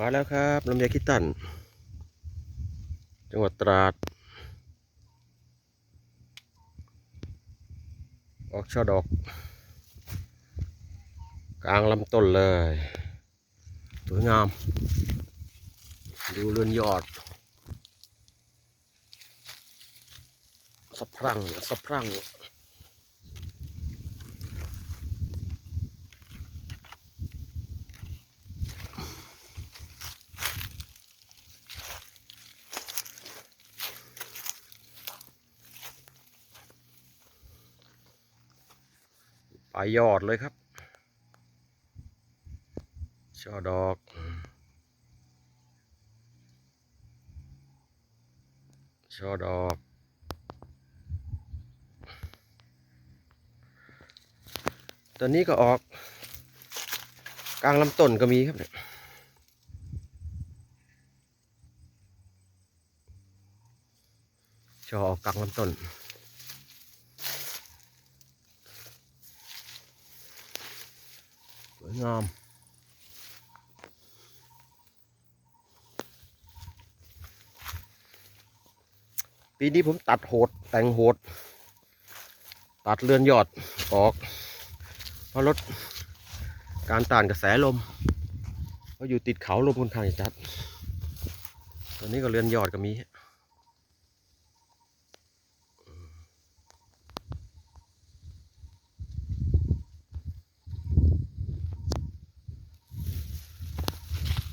มาแล้วครับลำไยคิตัน จังหวัดตราด ออกช่อดอก กลางลำต้นเลย สวยงาม ดูเรือนยอด สะพรั่งสะพรั่ง ปลายยอดเลยครับ ช่อดอก ช่อดอก ตอนนี้ก็ออก กลางลำต้นก็มีครับเนี่ยช่อออกกลางลำต้น สวย งามปีนี้ผมตัดโหดแต่งโหด ตัดเรือนยอดออก เพราะลดการต้านกระแสลมเพราะอยู่ติดเขาลมค่อนข้างจะจัด ตอนนี้ก็เรือนยอดก็มี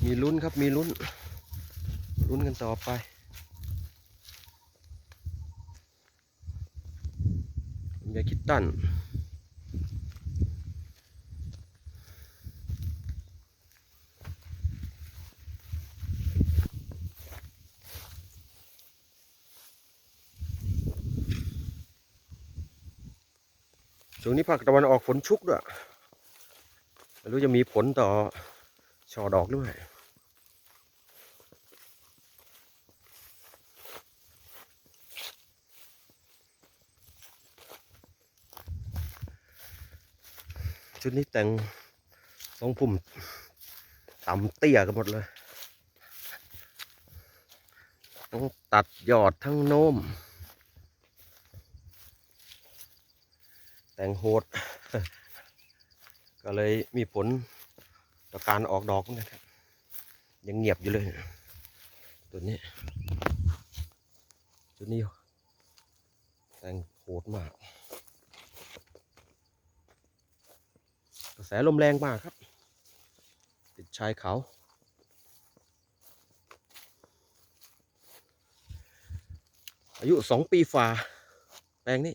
มีลุ้นครับมีลุ้น ลุ้นกันต่อไป อย่าคิดตั้นช่วงนี้ภาคตะวันออกฝนชุกด้วยไม่รู้จะมีผลต่อช่อดอกด้วย ชุดนี้แต่งทรงพุ่มต่ำเตี้ยกันหมดเลยต้องตัดยอดทั้งโน้ม แต่งโหด ก็เลยมีผลต่อการออกดอกนกันครับ ยังเงียบอยู่เลย ตัวนี้ตัวนี้แต่งโหดมาก กระแสลมแรงมากครับ ติดชายเขา อายุสองปีฝ่าแปลงนี้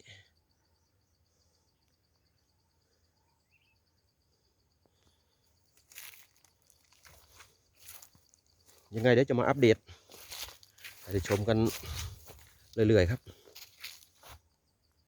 ยังไงเดี๋ยวจะมาอัปเดตให้ได้ชมกันเรื่อยๆครับ